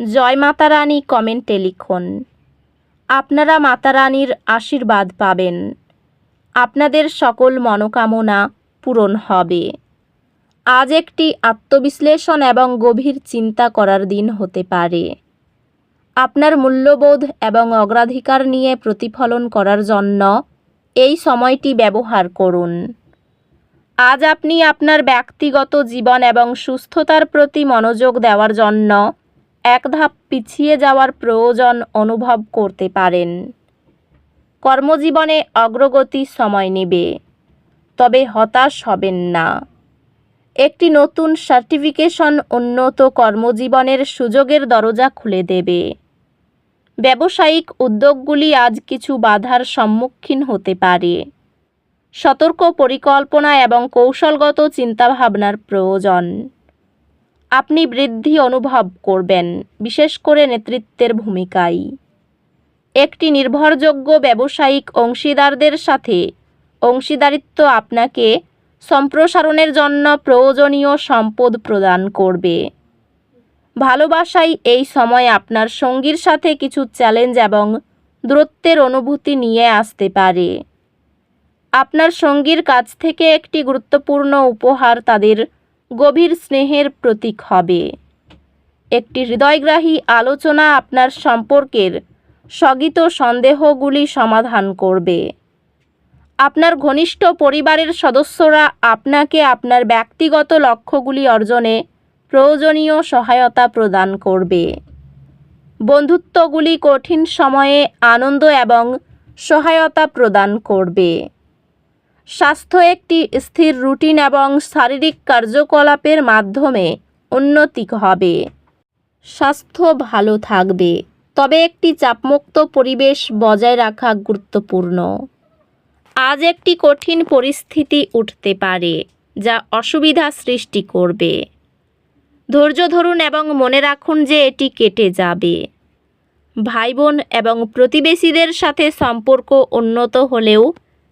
জয় মাতা রানী কমেন্টে লিখুন, আপনারা মাতা রানীর আশীর্বাদ পাবেন, আপনাদের সকল মনোকামনা পূরণ হবে। আজ একটি আত্মবিশ্লেষণ এবং গভীর চিন্তা করার দিন হতে পারে। আপনার মূল্যবোধ এবং অগ্রাধিকার নিয়ে প্রতিফলন করার জন্য এই সময়টি ব্যবহার করুন। আজ আপনি আপনার ব্যক্তিগত জীবন এবং সুস্থতার প্রতি মনোযোগ দেওয়ার জন্য এক ধাপ পিছিয়ে যাওয়ার প্রয়োজন অনুভব করতে পারেন। কর্মজীবনে অগ্রগতি সময় নেবে, তবে হতাশ হবেন না। একটি নতুন সার্টিফিকেশন উন্নত কর্মজীবনের সুযোগের দরজা খুলে দেবে। ব্যবসায়িক উদ্যোগগুলি আজ কিছু বাধার সম্মুখীন হতে পারে। সতর্ক পরিকল্পনা এবং কৌশলগত চিন্তাভাবনার প্রয়োজন। আপনি বৃদ্ধি অনুভব করবেন, বিশেষ করে নেতৃত্বের ভূমিকায়। একটি নির্ভরযোগ্য ব্যবসায়িক অংশীদারদের সাথে অংশীদারিত্ব আপনাকে সম্প্রসারণের জন্য প্রয়োজনীয় সম্পদ প্রদান করবে। ভালোবাসাই এই সময় আপনার সঙ্গীর সাথে কিছু চ্যালেঞ্জ এবং দূরত্বের অনুভূতি নিয়ে আসতে পারে। আপনার সঙ্গীর কাছ থেকে একটি গুরুত্বপূর্ণ উপহার তাদের গভীর স্নেহের প্রতীক হবে। একটি হৃদয়গ্রাহী আলোচনা আপনার সম্পর্কের স্থগিত সন্দেহগুলি সমাধান করবে। আপনার ঘনিষ্ঠ পরিবারের সদস্যরা আপনাকে আপনার ব্যক্তিগত লক্ষ্যগুলি অর্জনে প্রয়োজনীয় সহায়তা প্রদান করবে। বন্ধুত্বগুলি কঠিন সময়ে আনন্দ এবং সহায়তা প্রদান করবে। স্বাস্থ্য একটি স্থির রুটিন এবং শারীরিক কার্যকলাপের মাধ্যমে উন্নতি হবে। স্বাস্থ্য ভালো থাকবে, তবে একটি চাপমুক্ত পরিবেশ বজায় রাখা গুরুত্বপূর্ণ। আজ একটি কঠিন পরিস্থিতি উঠতে পারে, যা অসুবিধা সৃষ্টি করবে। ধৈর্য ধরুন এবং মনে রাখুন যে এটি কেটে যাবে। ভাই বোন এবং প্রতিবেশীদের সাথে সম্পর্ক উন্নত হলেও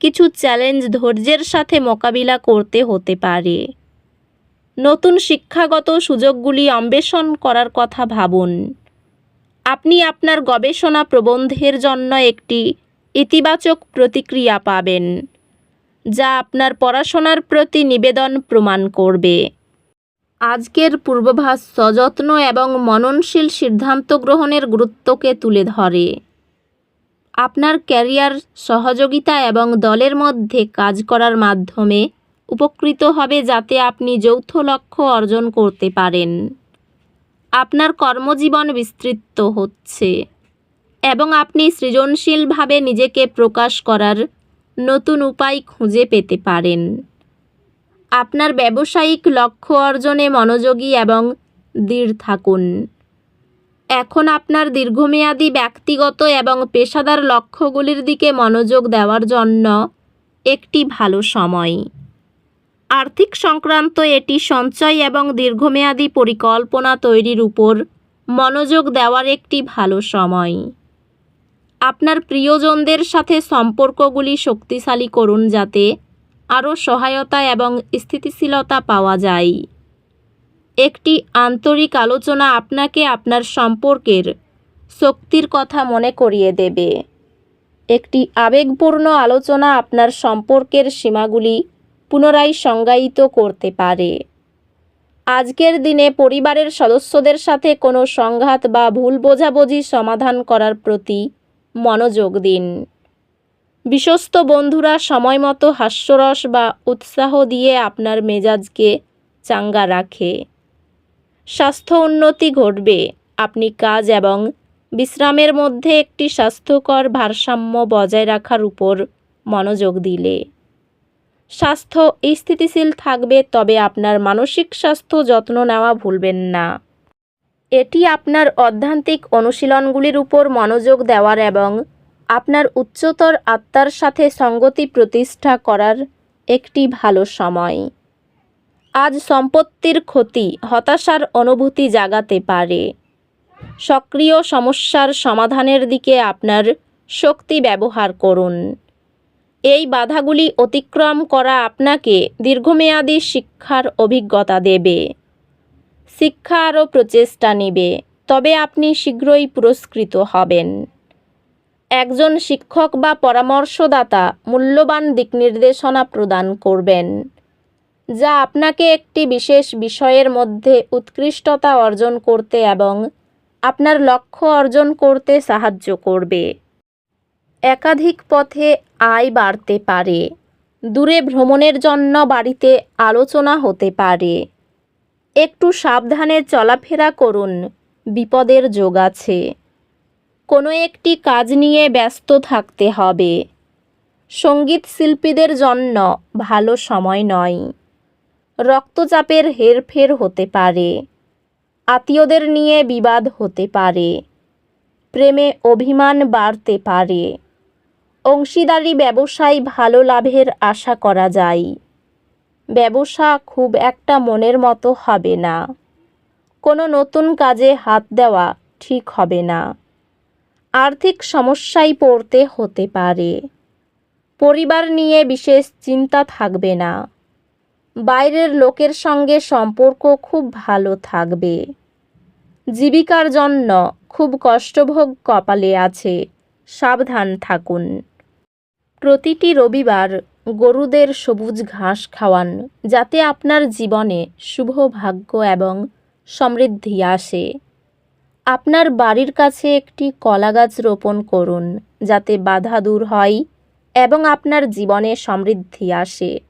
কিছু চ্যালেঞ্জ ধৈর্যের সাথে মোকাবিলা করতে হতে পারে। নতুন শিক্ষাগত সুযোগগুলি অন্বেষণ করার কথা ভাবুন। আপনি আপনার গবেষণা প্রবন্ধের জন্য একটি ইতিবাচক প্রতিক্রিয়া পাবেন, যা আপনার পড়াশোনার প্রতি নিবেদন প্রমাণ করবে। আজকের পূর্বাভাস সযত্ন এবং মননশীল সিদ্ধান্ত গ্রহণের গুরুত্বকে তুলে ধরে। আপনার ক্যারিয়ার সহযোগিতা এবং দলের মধ্যে কাজ করার মাধ্যমে উপকৃত হবে যাতে আপনি যৌথ লক্ষ্য অর্জন করতে পারেন। আপনার কর্মজীবন বিস্তৃত হচ্ছে এবং আপনি সৃজনশীলভাবে নিজেকে প্রকাশ করার নতুন উপায় খুঁজে পেতে পারেন। আপনার ব্যবসায়িক লক্ষ্য অর্জনে মনোযোগী এবং দৃঢ় থাকুন। এখন আপনার দীর্ঘমেয়াদী ব্যক্তিগত এবং পেশাদার লক্ষ্যগুলির দিকে মনোযোগ দেওয়ার জন্য একটি ভালো সময়। আর্থিক সংক্রান্ত এটি সঞ্চয় এবং দীর্ঘমেয়াদী পরিকল্পনা তৈরির উপর মনোযোগ দেওয়ার একটি ভালো সময়। আপনার প্রিয়জনদের সাথে সম্পর্কগুলি শক্তিশালী করুন যাতে আরও সহায়তা এবং স্থিতিশীলতা পাওয়া যায়। একটি আন্তরিক আলোচনা আপনাকে আপনার সম্পর্কের শক্তির কথা মনে করিয়ে দেবে। একটি আবেগপূর্ণ আলোচনা আপনার সম্পর্কের সীমাগুলি পুনরায় সংজ্ঞায়িত করতে পারে। আজকের দিনে পরিবারের সদস্যদের সাথে কোনো সংঘাত বা ভুল বোঝাবুঝি সমাধান করার প্রতি মনোযোগ দিন। বিশ্বস্ত বন্ধুরা সময়মতো হাস্যরস বা উৎসাহ দিয়ে আপনার মেজাজকে চাঙ্গা রাখে। স্বাস্থ্য উন্নতি ঘটবে। আপনি কাজ এবং বিশ্রামের মধ্যে একটি স্বাস্থ্যকর ভারসাম্য বজায় রাখার উপর মনোযোগ দিলে। স্বাস্থ্য স্থিতিশীল থাকবে, তবে আপনার মানসিক স্বাস্থ্য যত্ন নেওয়া ভুলবেন না। এটি আপনার অধ্যান্তিক অনুশীলনগুলির উপর মনোযোগ দেওয়ার এবং আপনার উচ্চতর আত্মার সাথে সঙ্গতি প্রতিষ্ঠা করার একটি ভালো সময়। আজ সম্পত্তির ক্ষতি হতাশার অনুভূতি জাগাতে পারে। সক্রিয় সমস্যার সমাধানের দিকে আপনার শক্তি ব্যবহার করুন। এই বাধাগুলি অতিক্রম করা আপনাকে দীর্ঘমেয়াদী শিক্ষার অভিজ্ঞতা দেবে। শিক্ষা আরও প্রচেষ্টা নেবে, তবে আপনি শীঘ্রই পুরস্কৃত হবেন। একজন শিক্ষক বা পরামর্শদাতা মূল্যবান দিকনির্দেশনা প্রদান করবেন। যা আপনাকে একটি বিশেষ বিষয়ের মধ্যে উৎকৃষ্টতা অর্জন করতে এবং আপনার লক্ষ্য অর্জন করতে সাহায্য করবে। একাধিক পথে আয় বাড়তে পারে। দূরে ভ্রমণের জন্য বাড়িতে আলোচনা হতে পারে। একটু সাবধানে চলাফেরা করুন, বিপদের যোগ আছে। কোনো একটি কাজ নিয়ে ব্যস্ত থাকতে হবে। সংগীত শিল্পীদের জন্য ভালো সময় নয়। রক্তচাপের হেরফের হতে পারে। আত্মীয়দের নিয়ে বিবাদ হতে পারে। প্রেমে অভিমান বাড়তে পারে। অংশীদারি ব্যবসায় ভালো লাভের আশা করা যায়। ব্যবসা খুব একটা মনের মতো হবে না। কোনো নতুন কাজে হাত দেওয়া ঠিক হবে না। আর্থিক সমস্যায় পড়তে হতে পারে। পরিবার নিয়ে বিশেষ চিন্তা থাকবে না। বাইরের লোকের সঙ্গে সম্পর্ক খুব ভালো থাকবে। জীবিকার জন্য খুব কষ্টভোগ কপালে আছে। সাবধান থাকুন। প্রতিটি রবিবার গরুদের সবুজ ঘাস খাওয়ান, যাতে আপনার জীবনে শুভ ভাগ্য এবং সমৃদ্ধি আসে। আপনার বাড়ির কাছে একটি কলা গাছ রোপণ করুন, যাতে বাধা দূর হয় এবং আপনার জীবনে সমৃদ্ধি আসে।